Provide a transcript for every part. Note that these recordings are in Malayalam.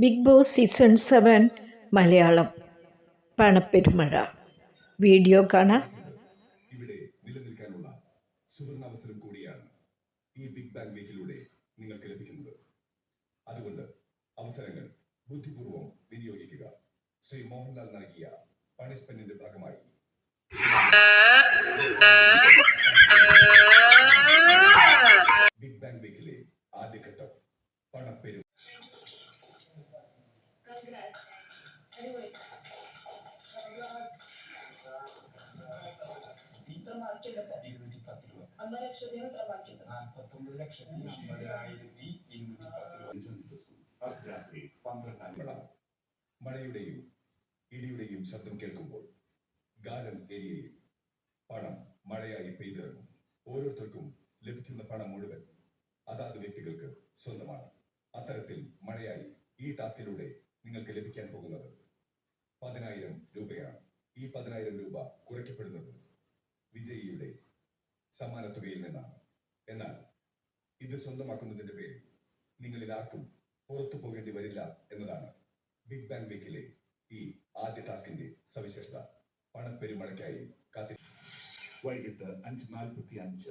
Bigg Boss season seven Malayalam. പണപ്പെരുമഴ. Video കാണാം. ഇവിടെ നിലനിൽക്കാനുള്ള സുവർണാവസരം കൂടിയാണ് ഈ ബിഗ് നിങ്ങൾക്ക് ലഭിക്കുന്നത്. അതുകൊണ്ട് അവസരങ്ങൾ ബുദ്ധിപൂർവം ശ്രീ മോഹൻലാൽ നൽകിയ പണിഷ്മെന്റിന്റെ ഭാഗമായി. ഇത്ര മാർക്കുണ്ടപ്പോ ഇരുന്നൂറ്റി പത്ത് രൂപ അമ്പത് ലക്ഷത്തിന് ഇത്ര മാർക്കുണ്ട്? നാൽപ്പത്തൊമ്പത് ലക്ഷത്തി അമ്പതിനായിരത്തി ഇരുന്നൂറ്റി പത്ത് രൂപ അഞ്ചാം ദിവസം അർദ്ധരാത്രി പന്ത്രണ്ടാം മഴ മഴയുടെയും ഇടിയുടെയും ശബ്ദം കേൾക്കുമ്പോൾ ഗാർഡൻ ഏരിയയിൽ പണം മഴയായി പെയ്തിറങ്ങും. ഓരോരുത്തർക്കും ലഭിക്കുന്ന പണം മുഴുവൻ അതാത് വ്യക്തികൾക്ക് സ്വന്തമാണ്. അത്തരത്തിൽ മഴയായി ഈ ടാസ്കിലൂടെ നിങ്ങൾക്ക് ലഭിക്കാൻ പോകുന്നത് പതിനായിരം രൂപയാണ്. ഈ പതിനായിരം രൂപ കുറയ്ക്കപ്പെടുന്നത് വിജയിയുടെ സമ്മാനത്തുകയിൽ നിന്നാണ്. എന്നാൽ ഇത് സ്വന്തമാക്കുന്നതിന്റെ പേരിൽ നിങ്ങളിൽ ആർക്കും പുറത്തു പോകേണ്ടി വരില്ല എന്നതാണ് ബിഗ് ബാങ് വീക്കിലെ ഈ ആദ്യ ടാസ്കിന്റെ സവിശേഷത. പണപ്പെരുമഴയ്ക്കായി കാത്തി വൈകിട്ട് അഞ്ച് നാൽപ്പത്തി അഞ്ച്.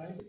あれで。